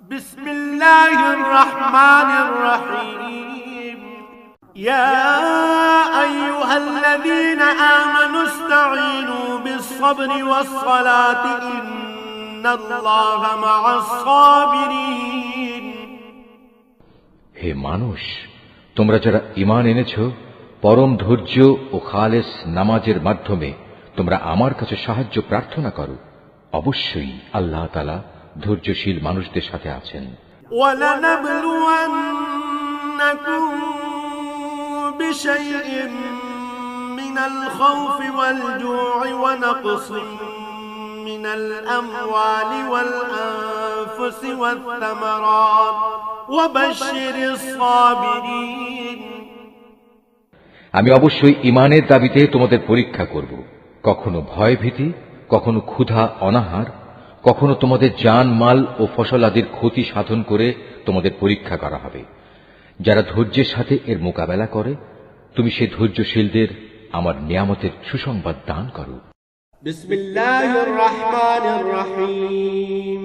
بسم الله الرحمن الرحيم يا أيها الذين آمنوا استعينوا بالصبر والصلاة إن الله مع الصابرين হে মানুষ তোমরা যারা ইমান এনেছ পরম ধৈর্য ও খালেস নামাজের মাধ্যমে তোমরা আমার কাছে সাহায্য প্রার্থনা করো অবশ্যই আল্লাহ তালা ধৈর্যশীল মানুষদের সাথে আছেন ولنبلونكم بشيء من الخوف والجوع ونقص من الأموال والأنفس والثمرات وبشر الصابرين আমি অবশ্যই ইমানের দাবিতে তোমাদের পরীক্ষা করব কখনো ভয় ভীতি কখনো ক্ষুধা অনাহার কখনো তোমাদের জান মাল ও ফসল আদির ক্ষতি সাধন করে তোমাদের পরীক্ষা করা হবে যারা ধৈর্যের সাথে এর মোকাবেলা করে তুমি সেই ধৈর্যশীলদের আমার নিয়ামতের সুসংবাদ দান করো بسم الله الرحمن الرحيم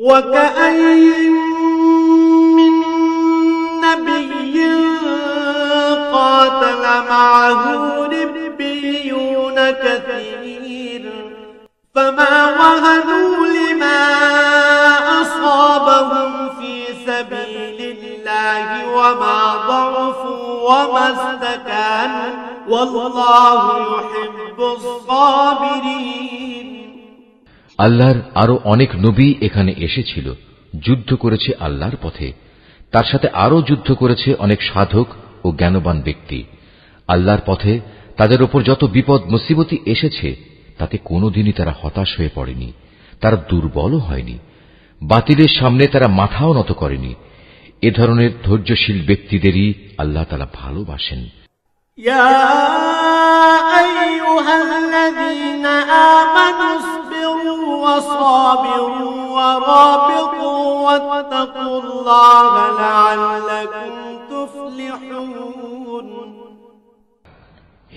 وكأين من نبي قاتل معه ربيون كثير فما وهنوا وما ضعفوا وما استكانوا والله يحب الصابرين আল্লাহর আরো অনেক নবী এখানে এসেছিল যুদ্ধ করেছে আল্লাহর পথে তার সাথে আরো যুদ্ধ করেছে অনেক সাধক ও জ্ঞানবান ব্যক্তি আল্লাহর পথে তাদের ওপর যত বিপদ মুসিবতি এসেছে তাতে কোনোদিনই তারা হতাশ হয়ে পড়েনি তারা দুর্বলও হয়নি বাতিলের সামনে তারা মাথাও নত করেনি এ ধরনের ধৈর্যশীল ব্যক্তিদেরই আল্লাহ তালা ভালোবাসেন।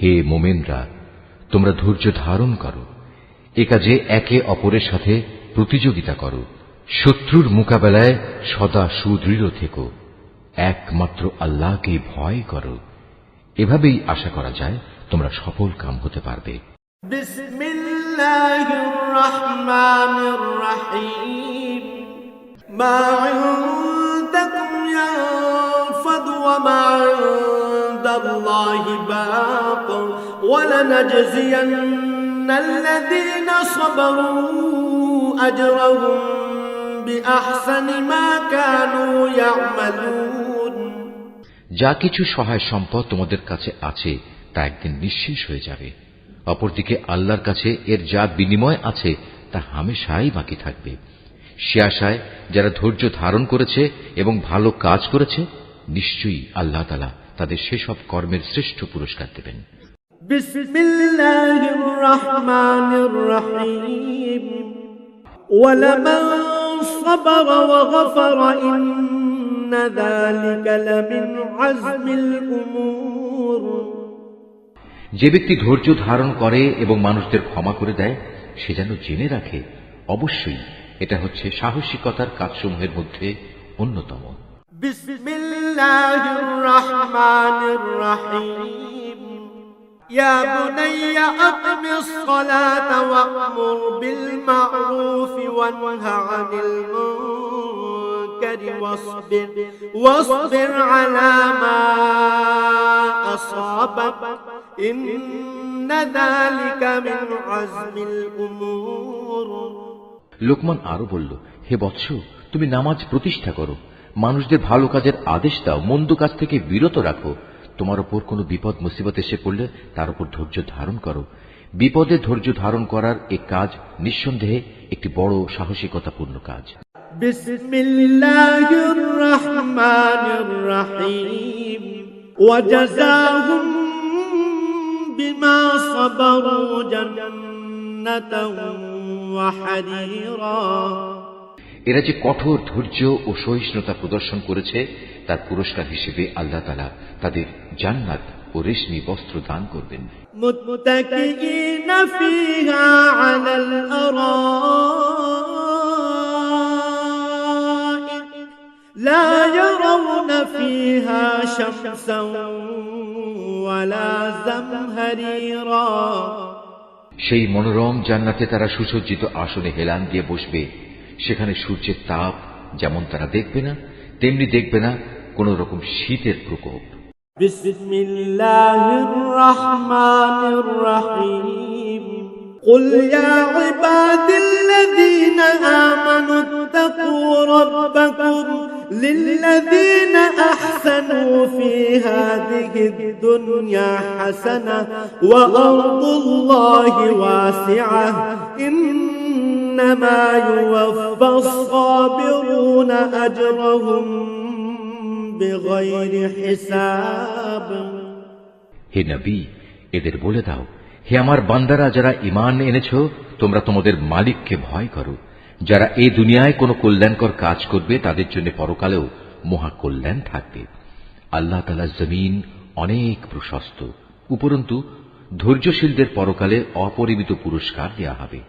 হে মোমেনরা তোমরা ধৈর্য ধারণ করো এ কাজে একে অপরের সাথে প্রতিযোগিতা করো। শত্রুর মোকাবেলায় সদা সুদৃঢ় থেকো একমাত্র আল্লাহকে ভয় করো এভাবেই আশা করা যায় তোমরা সফল কাম হতে পারবে بسم الله الرحمن الرحيم ما عندكم ينفد وما عند الله باق ولنجزين الذين صبروا أجرهم যা কিছু সহায় সম্পদ তোমাদের কাছে আছে তা একদিন নিঃশেষ হয়ে যাবে। অপরদিকে আল্লাহর কাছে এর যা বিনিময় আছে তা হামেশাই বাকি থাকবে। সে আশায় যারা ধৈর্য ধারণ করেছে এবং ভালো কাজ করেছে নিশ্চয়ই আল্লাহ তালা তাদের সেসব কর্মের শ্রেষ্ঠ পুরস্কার দেবেন। বিসমিল্লাহির রহমানির রহিম। ওয়ালামা صبر وغفر إن ذلك لمن عزم الأمور যে ব্যক্তি ধৈর্য ধারণ করে এবং মানুষদের ক্ষমা করে দেয় সে যেন জেনে রাখে অবশ্যই এটা হচ্ছে সাহসিকতার কাজসমূহের মধ্যে অন্যতম بسم الله الرحمن الرحيم يا بني أقم الصلاة وأمر بالمعروف وانه عن المنكر واصبر واصبر على ما أصابك إن ذلك من عزم الأمور লোকমান আরো বলল হে বৎস তুমি নামাজ প্রতিষ্ঠা করো মানুষদের ভালো কাজের আদেশ দাও মন্দ কাজ থেকে বিরত রাখো তোমার ওপর কোনো বিপদ মুসিবত এসে পড়লে তার উপর ধৈর্য ধারণ করো বিপদে ধৈর্য ধারণ করার এ কাজ নিঃসন্দেহে একটি বড় সাহসিকতাপূর্ণ কাজ بسم الله الرحمن الرحيم وجزاهم بما صبروا جنة وحريرا এরা যে কঠোর ধৈর্য ও সহিষ্ণুতা প্রদর্শন করেছে তার পুরস্কার হিসেবে আল্লাহ তালা তাদের জান্নাত ও রেশমি বস্ত্র দান করবেন متكئين فيها على الأرائك فيها شمسا ولا زمهريرا সেই মনোরম জান্নাতে তারা সুসজ্জিত আসনে হেলান দিয়ে বসবে সেখানে সূর্যের তাপ যেমন তারা দেখবে না তেমনি দেখবে না কোন রকম শীতের প্রকোপ بسم الله الرحمن الرحيم قل يا عباد الذين آمنوا اتقوا ربكم للذين أحسنوا في هذه الدنيا حسنة وأرض الله واسعة إنما يوفى الصابرون أجرهم بغير حساب হে নবী এদের বলে দাও হে আমার বান্দারা যারা ইমান এনেছ তোমরা তোমাদের মালিককে ভয় করো। যারা এই দুনিয়ায় কোনো কল্যাণকর কাজ করবে তাদের জন্য পরকালেও মহা কল্যাণ থাকবে। আল্লাহ তালা জমিন অনেক প্রশস্ত উপরন্তু ধৈর্যশীলদের পরকালে অপরিমিত পুরস্কার দেওয়া হবে।